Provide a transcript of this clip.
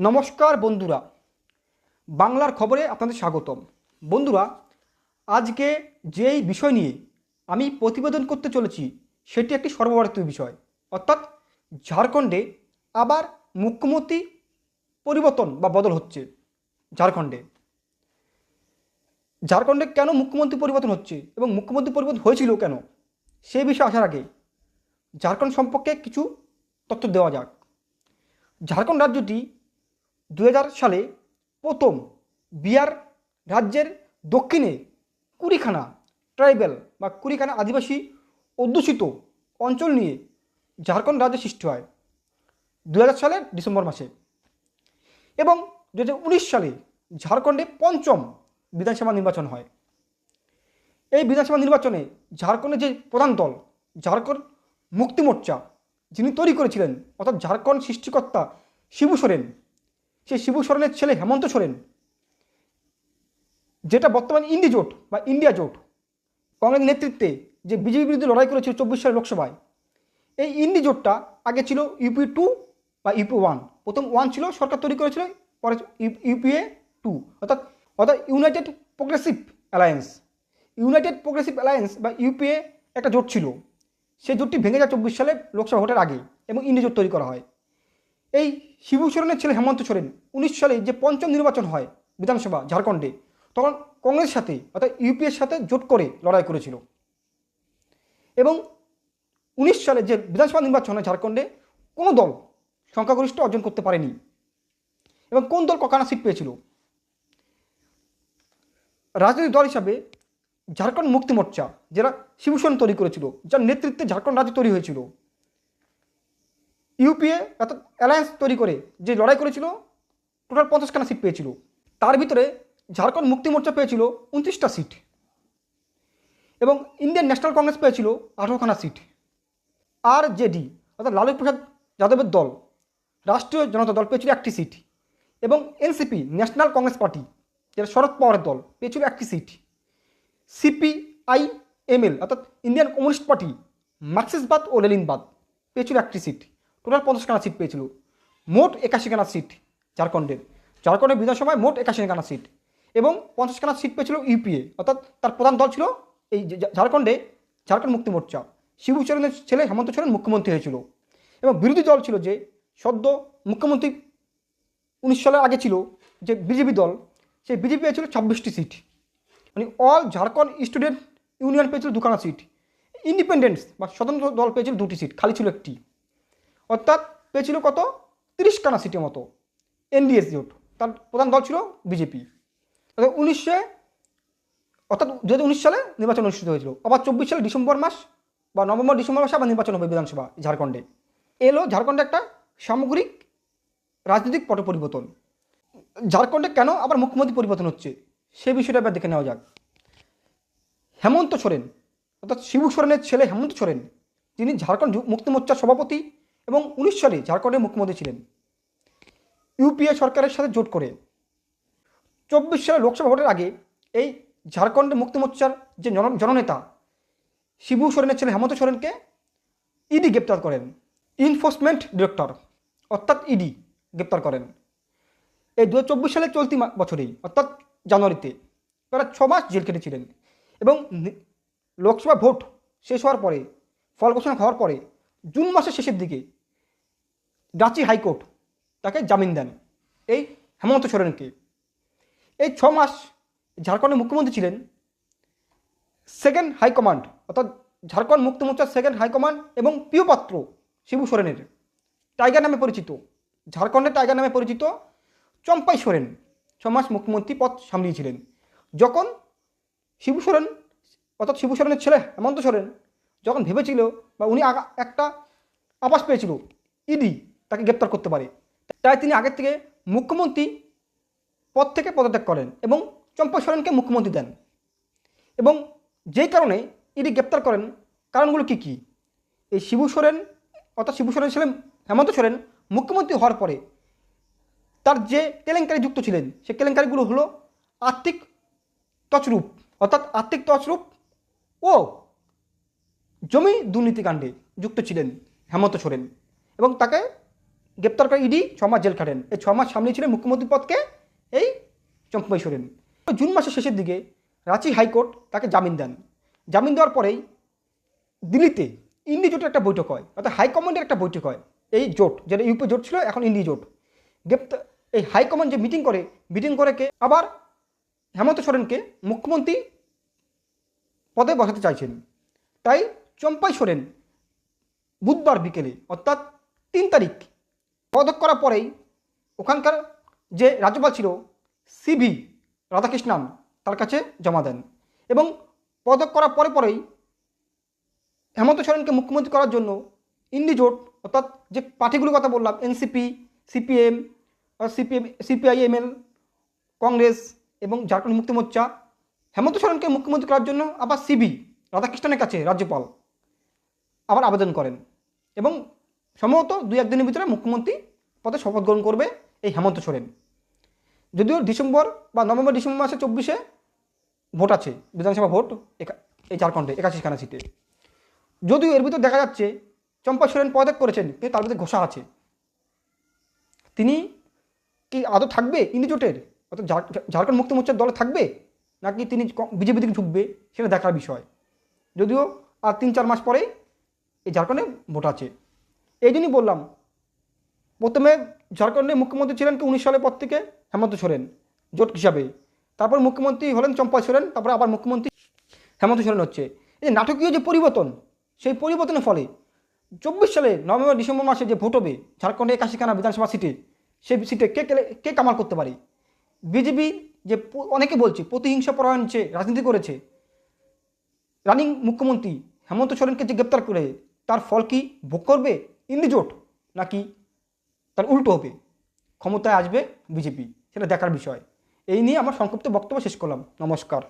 নমস্কার বন্ধুরা। বাংলার খবরে আপনাদের স্বাগতম। বন্ধুরা, আজকে যেই বিষয় নিয়ে আমি প্রতিবেদন করতে চলেছি, সেটি একটি সর্বভারতীয় বিষয়। অর্থাৎ ঝাড়খণ্ডে আবার মুখ্যমন্ত্রী পরিবর্তন বা বদল হচ্ছে ঝাড়খণ্ডে। ঝাড়খণ্ডে কেন মুখ্যমন্ত্রী পরিবর্তন হচ্ছে এবং মুখ্যমন্ত্রী পরিবর্তন হয়েছিল কেন সেই বিষয়ে আসার আগে ঝাড়খণ্ড সম্পর্কে কিছু তথ্য দেওয়া যাক। ঝাড়খণ্ড রাজ্যটি দু হাজার সালে প্রথম বিহার রাজ্যের দক্ষিণে কুড়িখানা ট্রাইবেল বা কুড়িখানা আদিবাসী অধ্যুষিত অঞ্চল নিয়ে ঝাড়খণ্ড রাজ্য সৃষ্টি হয় দু সালের ডিসেম্বর মাসে। এবং দু হাজার উনিশ সালে ঝাড়খণ্ডে পঞ্চম বিধানসভা নির্বাচন হয়। এই বিধানসভা নির্বাচনে ঝাড়খণ্ডের যে প্রধান দল, ঝাড়খণ্ড মুক্তি মোর্চা, যিনি তৈরি করেছিলেন, অর্থাৎ ঝাড়খণ্ড সৃষ্টিকর্তা শিবু সোরেন সেই শিবু সোরেনের ছেলে হেমন্ত সোরেন, যেটা বর্তমান ইন্ডি জোট বা ইন্ডিয়া জোট, কংগ্রেস নেতৃত্বে যে বিজেপি বিরুদ্ধে লড়াই করেছিল চব্বিশ সালের লোকসভায়, এই ইন্ডি জোটটা আগে ছিল ইউপি টু বা ইউপি ওয়ান, প্রথম ওয়ান ছিল, সরকার তৈরি করেছিল, পরে ইউপিএ টু, অর্থাৎ অর্থাৎ united progressive alliance, united progressive alliance বা ইউপিএ একটা জোট ছিল, সেই জোটটি ভেঙে যায় চব্বিশ সালে লোকসভা ভোটের আগে এবং ইন্ডি জোট তৈরি করা হয়। এই শিবু সোরেনের ছেলে হেমন্ত সোরেন উনিশ সালে যে পঞ্চম নির্বাচন হয় বিধানসভা ঝাড়খণ্ডে, তখন কংগ্রেসের সাথে অর্থাৎ ইউপিএর সাথে জোট করে লড়াই করেছিল। এবং উনিশ সালে যে বিধানসভা নির্বাচন হয় ঝাড়খণ্ডে, কোনো দল সংখ্যাগরিষ্ঠ অর্জন করতে পারেনি। এবং কোন দল কখানা সিট পেয়েছিল? রাজনৈতিক দল হিসাবে ঝাড়খণ্ড মুক্তি মোর্চা যারা শিবসেন তৈরি করেছিল, যার নেতৃত্বে ঝাড়খণ্ড রাজ্য তৈরি হয়েছিল। ইউপিএ অর্থাৎ অ্যালায়েন্স তৈরি করে যে লড়াই করেছিল, টোটাল পঞ্চাশখানা সিট পেয়েছিল। তার ভিতরে ঝাড়খণ্ড মুক্তি মোর্চা পেয়েছিল উনত্রিশটা সিট এবং ইন্ডিয়ান ন্যাশনাল কংগ্রেস পেয়েছিল আঠারোখানা সিট। আর জেডি অর্থাৎ লালু প্রসাদ যাদবের দল, রাষ্ট্রীয় জনতা দল পেয়েছিল একটি সিট এবং এনসিপি, ন্যাশনাল কংগ্রেস পার্টি, যেটা শরদ পাওয়ারের দল, পেয়েছিল একটি সিট। সিপিআই এমএল অর্থাৎ ইন্ডিয়ান কমিউনিস্ট পার্টি মার্কসিসবাদ ও লেলিনবাদ পেয়েছিল একটি সিট। টোটাল পঞ্চাশখানা সিট পেয়েছিল। মোট একাশিখানা সিট ঝাড়খণ্ডের। ঝাড়খণ্ডের বিধানসভায় মোট একাশিখানা সিট এবং পঞ্চাশখানা সিট পেয়েছিল ইউপিএ, অর্থাৎ তার প্রধান দল ছিল এই ঝাড়খণ্ডে ঝাড়খণ্ড মুক্তি মোর্চা। শিবু সোরেনের ছেলে হেমন্ত সোরেন মুখ্যমন্ত্রী হয়েছিল। এবং বিরোধী দল ছিল যে সদ্য মুখ্যমন্ত্রী উনিশ সালের আগে ছিল যে বিজেপি দল সেই বিজেপি পেয়েছিল ছাব্বিশটি সিট মানে অল ঝাড়খণ্ড স্টুডেন্ট ইউনিয়ন পেয়েছিল দুখানা সিট ইন্ডিপেন্ডেন্স বা স্বতন্ত্র দল পেয়েছিল দুটি সিট খালি ছিল একটি। অর্থাৎ পেয়েছিল কত? তিরিশখানা সিটের মতো। এনডিএস জোট তার প্রধান দল ছিল বিজেপি। অর্থাৎ উনিশশো অর্থাৎ দু হাজার উনিশ সালে নির্বাচন অনুষ্ঠিত হয়েছিল। আবার চব্বিশ সালে ডিসেম্বর মাস বা নভেম্বর, ডিসেম্বর মাসে আবার নির্বাচন হবে বিধানসভা, ঝাড়খণ্ডে। এলো ঝাড়খণ্ডে একটা সামগ্রিক রাজনৈতিক পট পরিবর্তন। ঝাড়খণ্ডে কেন আবার মুখ্যমন্ত্রী পরিবর্তন হচ্ছে? সে বিষয়টা এবার দেখে নেওয়া যাক। হেমন্ত সোরেন, অর্থাৎ শিবু সোরেনের ছেলে হেমন্ত সোরেন, যিনি ঝাড়খণ্ড মুক্তি মোর্চার সভাপতি এবং উনিশ সালে ঝাড়খণ্ডের মুখ্যমন্ত্রী ছিলেন। ইউপিএ সরকারের সাথে জোট করে। চব্বিশ সালে লোকসভা ভোটের আগে এই ঝাড়খণ্ড মুক্তি মোর্চার যে জন- জননেতা শিবু সোরেনের ছেলে হেমন্ত সোরেনকে ইডি গ্রেপ্তার করেন। ইনফোর্সমেন্ট ডিরেক্টর অর্থাৎ ইডি গ্রেপ্তার করেন। এই চব্বিশ সালের চলতি বছরেই, অর্থাৎ জানুয়ারিতে প্রায় ছ মাস জেল কেটেছিলেন এবং লোকসভা ভোট শেষ হওয়ার পরে, ফল ঘোষণা হওয়ার পরে, জুন মাসের শেষের দিকে রাঁচি হাইকোর্ট তাকে জামিন দেন। এই হেমন্ত সোরেনকে। এই ছ মাস ঝাড়খণ্ডের মুখ্যমন্ত্রী ছিলেন। সেকেন্ড হাইকমান্ড অর্থাৎ ঝাড়খণ্ড মুক্তি মোর্চার সেকেন্ড হাইকমান্ড এবং প্রিয় পাত্র শিবু সোরেনের। টাইগার নামে পরিচিত, ঝাড়খণ্ডের টাইগার নামে পরিচিত চম্পাই সোরেন ছ মাস মুখ্যমন্ত্রী পদ সামলিয়েছিলেন। যখন শিবু সোরেন, অর্থাৎ শিবু সোরেনের ছেলে হেমন্ত সোরেন যখন ভেবেছিল বা উনি একটা আবাস পেয়েছিল, ইডি তাকে গ্রেপ্তার করতে পারে। তাই তিনি আগের থেকে মুখ্যমন্ত্রী পদ থেকে পদত্যাগ করেন এবং চম্পা সোরেনকে মুখ্যমন্ত্রী দেন। এবং যেই কারণে ইডি গ্রেপ্তার করেন, কারণগুলো কী কী? এই শিবু সোরেন, অর্থাৎ শিবু সোরেন ছিলেন হেমন্ত সোরেন মুখ্যমন্ত্রী হওয়ার পরে তার যে কেলেঙ্কারি যুক্ত ছিলেন সে কেলেঙ্কারিগুলো হলো আর্থিক তছরূপ, অর্থাৎ আর্থিক তছরূপ ও জমি দুর্নীতিকাণ্ডে যুক্ত ছিলেন হেমন্ত সোরেন। এবং তাকে গ্রেপ্তার করে ইডি ছ মাস জেল খাটেন। এই ছ মাস সামলিয়েছিলেন মুখ্যমন্ত্রী পদকে এই চম্পাই সোরেন জুন মাসের শেষের দিকে রাঁচি হাইকোর্ট তাকে জামিন দেন। জামিন দেওয়ার পরেই দিল্লিতে ইন্ডি জোটের একটা বৈঠক হয়, অর্থাৎ হাইকমান্ডের একটা বৈঠক হয়। এই জোট, যেটা ইউপি জোট ছিল, এখন ইন্ডি জোট। গ্রেপ্তার, এই হাইকমান্ড যে মিটিং করে মিটিং করে কে? আবার হেমন্ত সোরেনকে মুখ্যমন্ত্রী পদে বসাতে চাইছেন। তাই চম্পাই সোরেন বুধবার বিকেলে, অর্থাৎ তিন তারিখ পদক করার পরেই ওখানকার যে রাজ্যপাল ছিল সিভি রাধাকৃষ্ণন তার কাছে জমা দেন এবং পদক করার পরে পরেই হেমন্ত সোরেনকে মুখ্যমন্ত্রী করার জন্য ইন্ডি জোট অর্থাৎ যে পার্টিগুলোর কথা বললাম NCP CPM CPM CPIML Congress এবং ঝাড়খণ্ড মুক্তি মোর্চা, হেমন্ত সোরেনকে মুখ্যমন্ত্রী করার জন্য আবার সিবি রাধাকৃষ্ণনের কাছে রাজ্যপাল আবার আবেদন করেন এবং সম্ভবত দুই একদিনের ভিতরে মুখ্যমন্ত্রী পদে শপথ গ্রহণ করবে এই হেমন্ত সোরেন। যদিও ডিসেম্বর বা নভেম্বর, ডিসেম্বর মাসে চব্বিশে ভোট আছে, বিধানসভা ভোট এই ঝাড়খণ্ডে একাশিখানা সিটে। যদিও এর ভিতর দেখা যাচ্ছে চম্পা সোরেন পদত্যাগ করেছেন, কিন্তু তার ভিতরে ঘোষা আছে। তিনি কি আদৌ থাকবে ইন্ডি জোটের? অর্থাৎ ঝাড়- ঝাড়খণ্ড মুক্তি মোর্চার দলে থাকবে? নাকি তিনি বিজেপি থেকে ঢুকবে? সেটা দেখার বিষয়। যদিও আর তিন চার মাস পরেই এই ঝাড়খণ্ডে ভোট আছে। এই জন্যই বললাম প্রথমে ঝাড়খণ্ডে মুখ্যমন্ত্রী ছিলেন কি উনিশ সালের পর থেকে? হেমন্ত সোরেন, জোট হিসাবে। তারপর মুখ্যমন্ত্রী হলেন চম্পা সোরেন, তারপরে আবার মুখ্যমন্ত্রী হেমন্ত সোরেন হচ্ছে। এই নাটকীয় যে পরিবর্তন, সেই পরিবর্তনের ফলে চব্বিশ সালে নভেম্বর, ডিসেম্বর মাসে যে ভোট হবে ঝাড়খণ্ডে একাশিখানা বিধানসভা সিটে, সেই সিটে কে কে কামাল করতে পারে? বিজেপি যে অনেকে বলছে, প্রতিহিংসা পরায়ণ যে রাজনীতি করেছে, রানিং মুখ্যমন্ত্রী হেমন্ত সোরেনকে যে গ্রেপ্তার করে, তার ফল কি ভোগ করবে ইন্ডি জোট নাকি তার উল্টো হবে। ক্ষমতায় আসবে বিজেপি, সেটা দেখার বিষয়। এই নিয়ে আমার সংক্ষিপ্ত বক্তব্য শেষ করলাম। নমস্কার।